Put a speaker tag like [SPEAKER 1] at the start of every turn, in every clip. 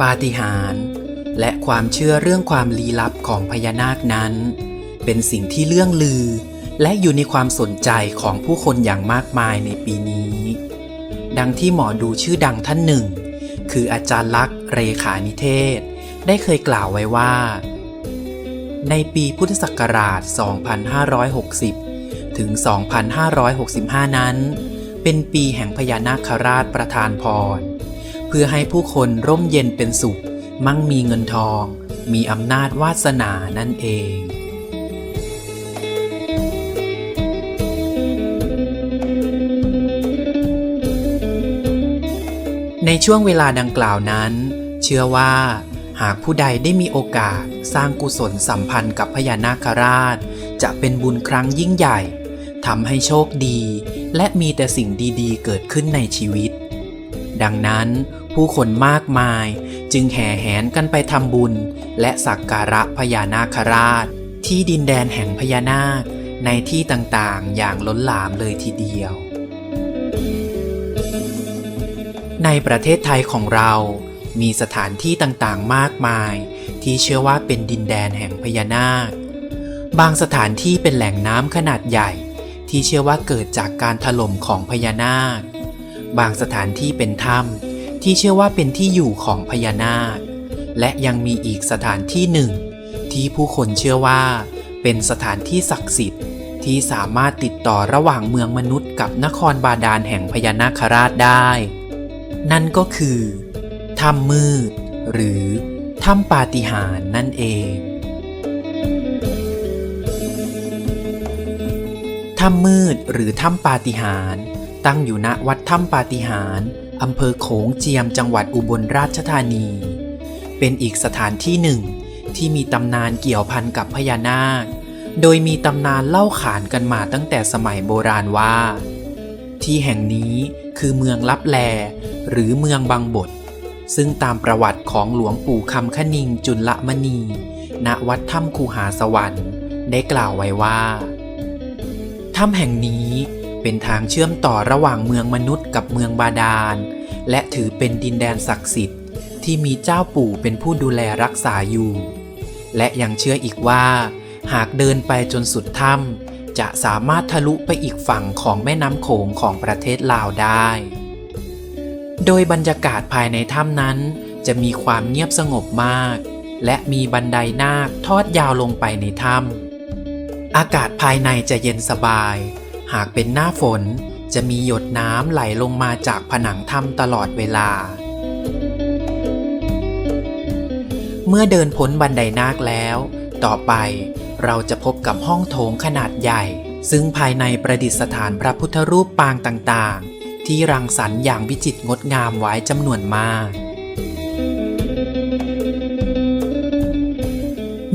[SPEAKER 1] ปาฏิหาริย์และความเชื่อเรื่องความลี้ลับของพญานาคนั้น เป็นสิ่งที่เลื่องลือ และอยู่ในความสนใจของผู้คนอย่างมากมายในปีนี้ ดังที่หมอดูชื่อดังท่านหนึ่ง คืออาจารย์ลักษ์เรขานิเทศ ได้เคยกล่าวไว้ว่า ในปีพุทธศักราช 2560 ถึง 2565 นั้น เป็นปีแห่งพญานาคราชประทานพร เพื่อให้ผู้คนร่มเย็นเป็นสุข มั่งมีเงินทอง มีอำนาจวาสนานั่นเองในช่วงเวลาดังกล่าวนั้น เชื่อว่า หากผู้ใดได้มีโอกาสสร้างกุศลสัมพันธ์กับพญานาคราช จะเป็นบุญครั้งยิ่งใหญ่ทำให้โชคดี และมีแต่สิ่งดีๆ เกิดขึ้นในชีวิต ดังนั้นผู้คนมากมายจึงแห่แหนกันไปทำบุญ และสักการะพญานาคราช ที่ดินแดนแห่งพญานาค ในที่ต่างๆอย่างล้นหลามเลยทีเดียว ในประเทศไทยของเรามีสถานที่ต่างๆมากมาย ที่เชื่อว่าเป็นดินแดนแห่งพญานาค บางสถานที่เป็นแหล่งน้ำขนาดใหญ่ ที่เชื่อว่าเกิดจากการถล่มของพญานาค บางสถานที่เป็นถ้ำที่เชื่อว่าเป็นที่อยู่ของพญานาค และยังมีอีกสถานที่หนึ่ง ที่ผู้คนเชื่อว่า เป็นสถานที่ศักดิ์สิทธิ์ที่สามารถติดต่อระหว่างเมืองมนุษย์กับนครบาดาลแห่งพญานาคราชได้ นั่นก็คือถ้ำมืด หรือถ้ำปาฏิหาริย์นั่นเองถ้ำมืดหรือถ้ำปาฏิหาริย์ ตั้งอยู่ณวัดถ้ำปาฏิหาริย์อำเภอโขงเจียมจังหวัดอุบลราชธานี เป็นอีกสถานที่หนึ่งที่มีตำนานเกี่ยวพันกับพญานาค โดยมีตำนานเล่าขานกันมาตั้งแต่สมัยโบราณว่า ที่แห่งนี้คือเมืองลับแล หรือเมืองบางบท ซึ่งตามประวัติของหลวงปู่คำคณิงจุลมณี ณวัดถ้ำคูหาสวรรค์ ได้กล่าวไว้ว่า ถ้ำแห่งนี้ เป็นทางเชื่อมต่อระหว่างเมืองมนุษย์กับเมืองบาดาล และถือเป็นดินแดนศักดิ์สิทธิ์ที่มีเจ้าปู่เป็นผู้ดูแลรักษาอยู่ และยังเชื่ออีกว่า หากเดินไปจนสุดถ้ำจะสามารถทะลุไปอีกฝั่งของแม่น้ำโขงของประเทศลาวได้ โดยบรรยากาศภายในถ้ำนั้น จะมีความเงียบสงบมาก และมีบันไดนาคทอดยาวลงไปในถ้ำอากาศภายในจะเย็นสบาย หากเป็นหน้าฝนจะมีหยดน้ำไหลลงมาจากผนังถ้ำตลอดเวลา เมื่อเดินพ้นบันไดนาคแล้ว ต่อไปเราจะพบกับห้องโถงขนาดใหญ่ ซึ่งภายในประดิษฐานพระพุทธรูปปางต่างๆ ที่รังสรรค์อย่างวิจิตรงดงามไว้จำนวนมาก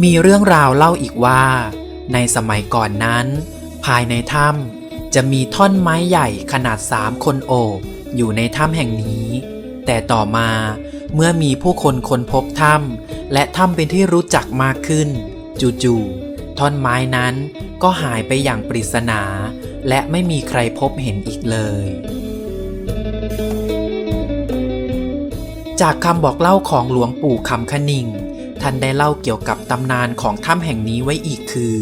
[SPEAKER 1] มีเรื่องราวเล่าอีกว่า ในสมัยก่อนนั้น ภายในถ้ำ จะมีท่อนไม้ใหญ่ขนาดสามคนโอบอยู่ในถ้ำแห่งนี้ แต่ต่อมาเมื่อมีผู้คนค้นพบถ้ำและถ้ำเป็นที่รู้จักมากขึ้น จู่ๆท่อนไม้นั้นก็หายไปอย่างปริศนา และไม่มีใครพบเห็นอีกเลย จากคำบอกเล่าของหลวงปู่คำคณิงท่านได้เล่าเกี่ยวกับตำนานของถ้ำแห่งนี้ไว้อีกคือ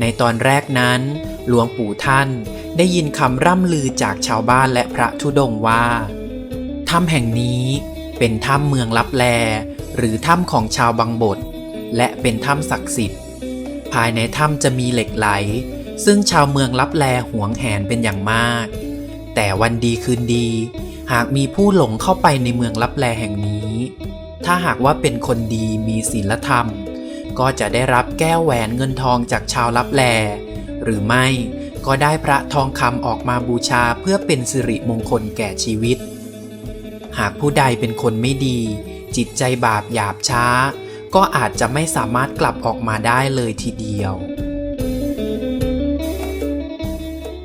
[SPEAKER 1] ในตอนแรกนั้น หลวงปู่ท่านได้ยินคำร่ำลือจากชาวบ้านและพระธุดงว่า ถ้ำแห่งนี้เป็นถ้ำเมืองลับแล หรือถ้ำของชาวบางบท และเป็นถ้ำศักดิ์สิทธิ์ ภายในถ้ำจะมีเหล็กไหล ซึ่งชาวเมืองลับแลหวงแหนเป็นอย่างมาก แต่วันดีคืนดี หากมีผู้หลงเข้าไปในเมืองลับแลแห่งนี้ ถ้าหากว่าเป็นคนดีมีศีลธรรม ก็จะได้รับแก้วแหวนเงินทองจากชาวลับแล หรือไม่ ก็ได้พระทองคำออกมาบูชาเพื่อเป็นสิริมงคลแก่ชีวิต หากผู้ใดเป็นคนไม่ดี จิตใจบาปหยาบช้า ก็อาจจะไม่สามารถกลับออกมาได้เลยทีเดียว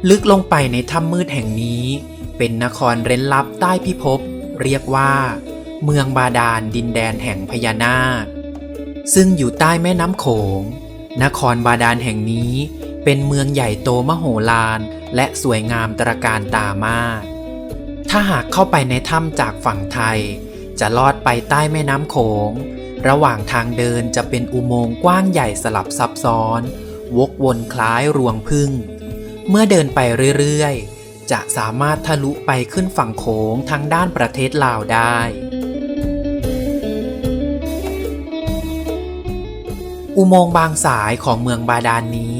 [SPEAKER 1] ลึกลงไปในถ้ำมืดแห่งนี้ เป็นนครเร้นลับใต้พิภพเรียกว่า เมืองบาดาลดินแดนแห่งพญานาคซึ่งอยู่ใต้แม่น้ำโขง นครบาดาลแห่งนี้ เป็นเมืองใหญ่โตมโหฬารและสวยงามตระการตามาก ถ้าหากเข้าไปในถ้ำจากฝั่งไทย จะลอดไปใต้แม่น้ำโขง ระหว่างทางเดินจะเป็นอุโมงค์กว้างใหญ่สลับซับซ้อน วกวนคล้ายรวงพึ่ง เมื่อเดินไปเรื่อยๆ จะสามารถทะลุไปขึ้นฝั่งโขงทางด้านประเทศลาวได้อุโมงค์บางสายของเมืองบาดาลนนี้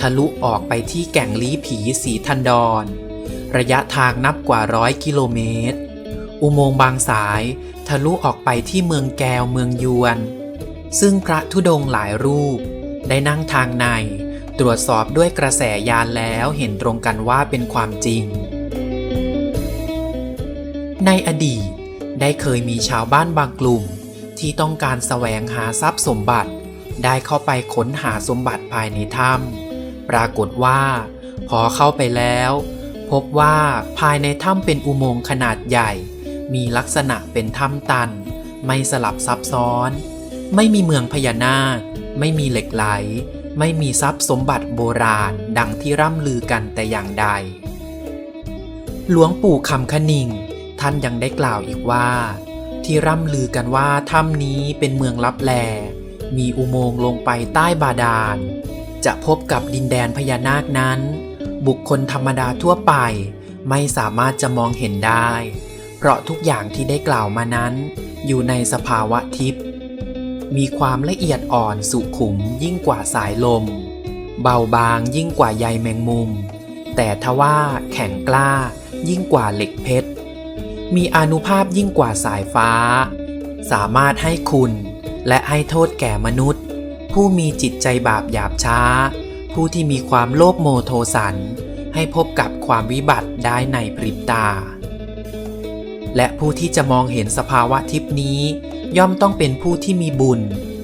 [SPEAKER 1] ทะลุออกไปที่แก่งลี้ผีสีทันดอนระยะทางนับกว่าร้อยกิโลเมตร อุโมงค์บางสาย ทะลุออกไปที่เมืองแกวเมืองยวน ซึ่งพระธุดงหลายรูป ได้นั่งทางใน ตรวจสอบด้วยกระแสยานแล้วเห็นตรงกันว่าเป็นความจริง ในอดีตได้เคยมีชาวบ้านบางกลุ่ม ที่ต้องการแสวงหาทรัพย์สมบัติ ได้เข้าไปค้นหาสมบัติภายในถ้ำ ปรากฏว่า พอเข้าไปแล้ว พบว่าภายในถ้ำเป็นอุโมงค์ขนาดใหญ่ มีลักษณะเป็นถ้ำตัน ไม่สลับซับซ้อน ไม่มีเมืองพญานาค ไม่มีเหล็กไหล ไม่มีทรัพย์สมบัติโบราณ ดังที่ร่ำลือกันแต่อย่างใด หลวงปู่คำคณิง ท่านยังได้กล่าวอีกว่า ที่ร่ำลือกันว่าถ้ำนี้เป็นเมืองลับแลมีอุโมงค์ลงไปใต้บาดาล จะพบกับดินแดนพญานาคนั้น บุคคลธรรมดาทั่วไป ไม่สามารถจะมองเห็นได้ เพราะทุกอย่างที่ได้กล่าวมานั้น อยู่ในสภาวะทิพย์มีความละเอียดอ่อนสุขุมยิ่งกว่าสายลม เบาบางยิ่งกว่าใยแมงมุม แต่ทว่าแข็งกล้ายิ่งกว่าเหล็กเพชร มีอนุภาพยิ่งกว่าสายฟ้า สามารถให้คุณและให้โทษแก่มนุษย์ ผู้มีจิตใจบาปหยาบช้า ผู้ที่มีความโลภโมโทสัน ให้พบกับความวิบัติได้ในพริบตา และผู้ที่จะมองเห็นสภาวะทิพนี้ ย่อมต้องเป็นผู้ที่มีบุญ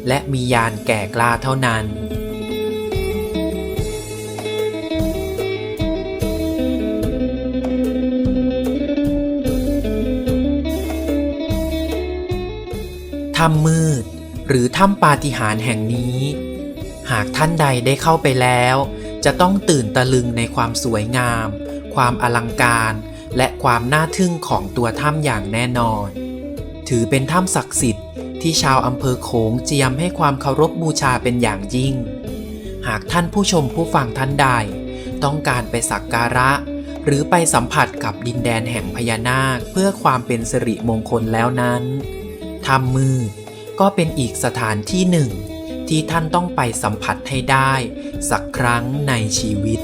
[SPEAKER 1] และมียานแก่กล้าเท่านั้นถ้ำมืด หรือถ้ำปาฏิหาริย์แห่งนี้ หากท่านใดได้เข้าไปแล้ว จะต้องตื่นตะลึงในความสวยงาม ความอลังการ และความน่าทึ่งของตัวถ้ำอย่างแน่นอน ถือเป็นถ้ำศักดิ์สิทธิ์ที่ชาวอำเภอโขงเจียมให้ความเคารพบูชาเป็นอย่างยิ่ง หากท่านผู้ชมผู้ฟังท่านใด ต้องการไปสักการะ หรือไปสัมผัสกับดินแดนแห่งพญานาคเพื่อความเป็นสิริมงคลแล้วนั้นถ้ำมืด ก็เป็นอีกสถานที่หนึ่ง ที่ท่านต้องไปสัมผัสให้ได้ สักครั้งในชีวิต